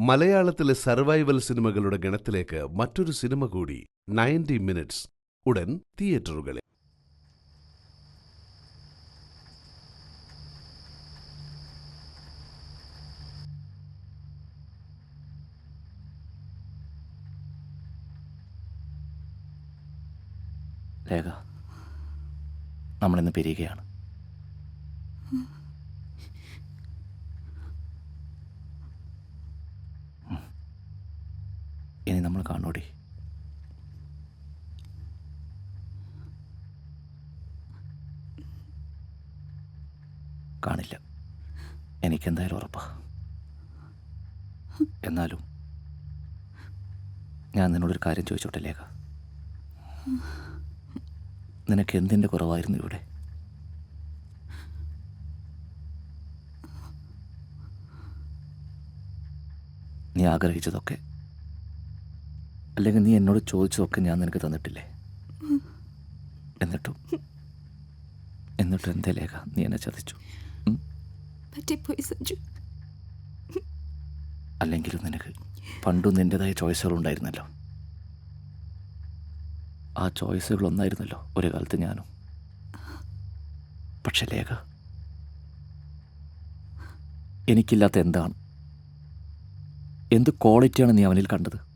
മലയാളത്തിലെ സർവൈവൽ സിനിമകളുടെ ഗണത്തിലേക്ക് മറ്റൊരു സിനിമ കൂടി നയന്റി മിനിറ്റ്സ് ഉടൻ തിയേറ്ററുകളിൽ. രേഖ നമ്മളിന്ന് പിരിയുകയാണ് ഉം. ഇനി നമ്മൾ കാണൂടി. കാണില്ല. എനിക്കെന്തായാലും ഉറപ്പാ. എന്നാലും ഞാൻ നിന്നോടൊരു കാര്യം ചോദിച്ചോട്ടെ നിനക്ക് എന്തിന്റെ കുറവായിരുന്നു ഇവിടെ? നീ ആഗ്രഹിച്ചതൊക്കെ അല്ലെങ്കിൽ നീ എന്നോട് ചോദിച്ചതൊക്കെ ഞാൻ നിനക്ക് തന്നിട്ടില്ലേ? എന്നിട്ടും എന്നിട്ടും എന്തേ ലേഖ? നീ എന്നെ ചതിച്ചു. ഉം? പറ്റിപ്പോയി സഞ്ജു. അല്ലെങ്കിലും നിനക്ക് പണ്ടും നിന്റെതായ ചോയ്സുകൾ ഉണ്ടായിരുന്നല്ലോ. ആ ചോയ്സുകൾ ഒന്നായിരുന്നല്ലോ ഒരു കാലത്ത് ഞാനും. പക്ഷെ ലേഖ എനിക്കില്ലാത്ത എന്താണ്? എന്ത് ക്വാളിറ്റിയാണ് നീ അവനിൽ കണ്ടത്?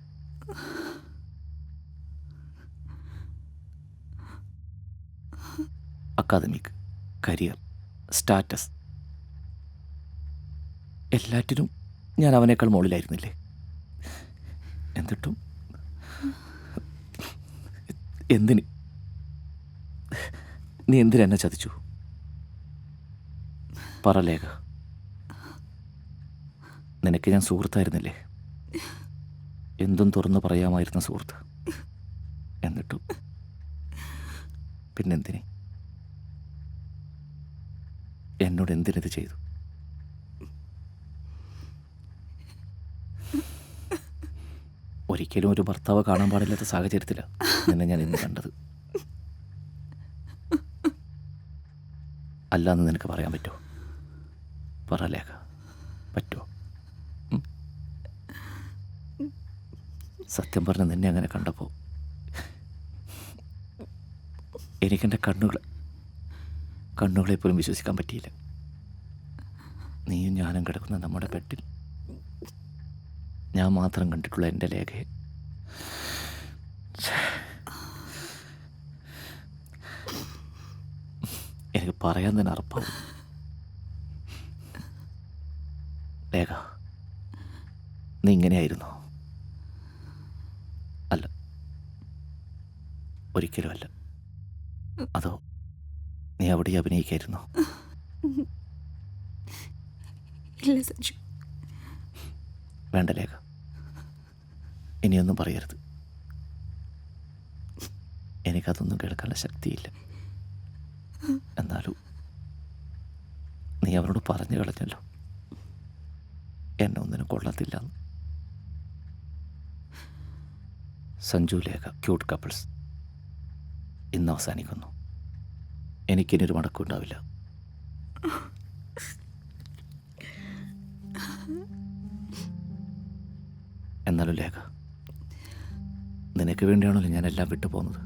Academic career status. എല്ലാറ്റിനും ഞാൻ അവനേക്കാൾ മുകളിലായിരുന്നില്ലേ? എന്നിട്ടും? എന്തിന്? നീ എന്തിനെന്നെ ചതിച്ചു? പറ ലേഖ. നിനക്ക് ഞാൻ സുഹൃത്തായിരുന്നില്ലേ? എന്തും തുറന്നു പറയാമായിരുന്ന സുഹൃത്ത്. എന്നിട്ടും? പിന്നെന്തിനെ? എന്നോട് എന്തിനത് ചെയ്തു? ഒരിക്കലും ഒരു ഭർത്താവ് കാണാൻ പാടില്ലാത്ത സാഹചര്യത്തിലാണ് നിന്നെ ഞാൻ ഇന്ന് കണ്ടത്. അല്ലാന്ന് നിനക്ക് പറയാൻ പറ്റുമോ പറ ലേഖ പറ്റുമോ സത്യം പറഞ്ഞ നിന്നെ അങ്ങനെ കണ്ടപ്പോൾ എനിക്കെന്റെ കണ്ണുകൾ കണ്ണുകളെ പോലും വിശ്വസിക്കാൻ പറ്റിയില്ല. നീയും ഞാനും കിടക്കുന്ന നമ്മുടെ ബെഡിൽ ഞാൻ മാത്രം കണ്ടിട്ടുള്ള എന്റെ ലേഖയെ എനിക്ക് പറയാൻ തന്നെ അറപ്പാണ് ലേഖ നീ ഇങ്ങനെയായിരുന്നോ? അല്ല ഒരിക്കലും അല്ല അതോ നീ അവിടെ അഭിനയിക്കായിരുന്നു. ഇല്ല സഞ്ജു. വേണ്ട ലേഖ ഇനിയൊന്നും പറയരുത്. എനിക്കതൊന്നും കേൾക്കാനുള്ള ശക്തിയില്ല. എന്നാലും നീ അവരോട് പറഞ്ഞു കളഞ്ഞല്ലോ. എന്നെ ഒന്നിനും കൊള്ളത്തില്ല. Sanju Lekha cute couples. ഇന്ന് അവസാനിക്കുന്നു. എനിക്കിനിയൊരു മടക്കുണ്ടാവില്ല എന്നാലും ലേഖ നിനക്ക് വേണ്ടിയാണല്ലോ ഞാൻ എല്ലാം വിട്ടു പോകുന്നത്.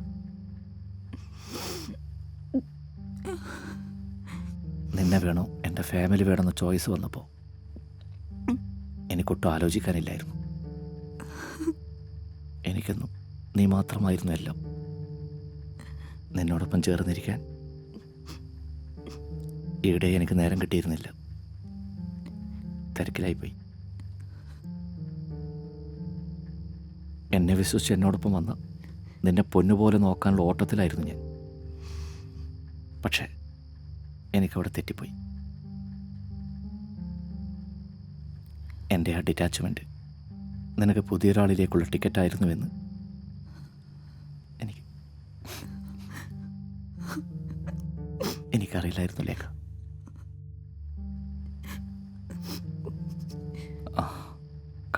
നിന്നെ വേണോ? എന്റെ ഫാമിലി വേണമെന്ന ചോയ്സ് വന്നപ്പോൾ എനിക്കൊട്ടും ആലോചിക്കാനില്ലായിരുന്നു. എനിക്കെന്നും നീ മാത്രമായിരുന്നു എല്ലാം. നിന്നോടൊപ്പം ചേർന്നിരിക്കാൻ ഈയിടെ എനിക്ക് നേരം കിട്ടിയിരുന്നില്ല. തിരക്കിലായിപ്പോയി. എന്നെ വിശ്വസിച്ച് എന്നോടൊപ്പം വന്ന നിന്നെ പൊന്നുപോലെ നോക്കാനുള്ള ഓട്ടത്തിലായിരുന്നു ഞാൻ. പക്ഷേ എനിക്കവിടെ തെറ്റിപ്പോയി. എന്റെ ആ ഡിറ്റാച്ച്മെന്റ് നിനക്ക് പുതിയൊരാളിലേക്കുള്ള ടിക്കറ്റായിരുന്നുവെന്ന് എനിക്ക് എനിക്കറിയില്ലായിരുന്നു ലേഖ.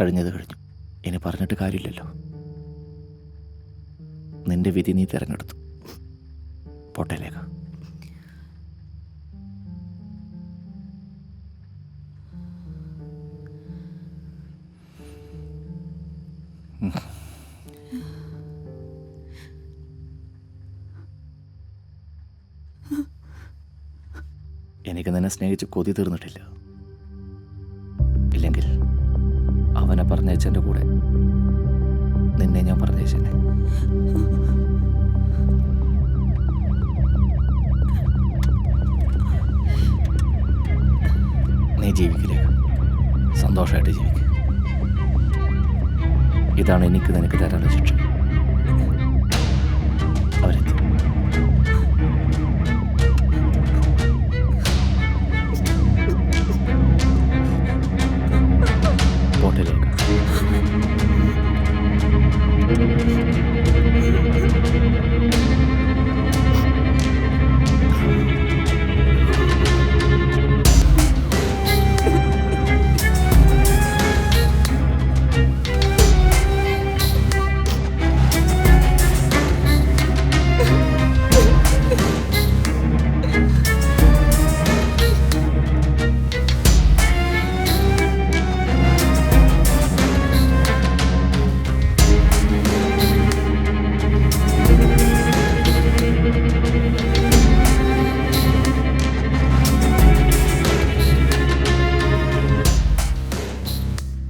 കഴിഞ്ഞത് കഴിഞ്ഞു. ഇനി പറഞ്ഞിട്ട് കാര്യമില്ലല്ലോ. നിന്റെ വിധി നീ തിരഞ്ഞെടുത്തു. പോട്ടേലേക്ക എനിക്ക് നിന്നെ സ്നേഹിച്ച് കൊതി തീർന്നിട്ടില്ല. ഇല്ലെങ്കിൽ അവനെ പറഞ്ഞയച്ചെന്റെ കൂടെ. നിന്നെ ഞാൻ പറഞ്ഞയച്ചെന്നെ നീ ജീവിക്കില്ല? സന്തോഷമായിട്ട് ജീവിക്കുക ഇതാണ് എനിക്ക് നിനക്ക് തരാനുള്ള ശിക്ഷ.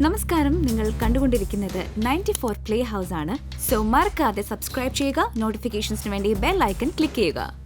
നമസ്കാരം. നിങ്ങൾ കണ്ടുകൊണ്ടിരിക്കുന്നത് നയന്റി ഫോർ പ്ലേ ഹൗസ് ആണ്. സോ മറക്കാതെ സബ്സ്ക്രൈബ് ചെയ്യുക നോട്ടിഫിക്കേഷൻസിന് വേണ്ടി ബെൽ ഐക്കൺ ക്ലിക്ക് ചെയ്യുക.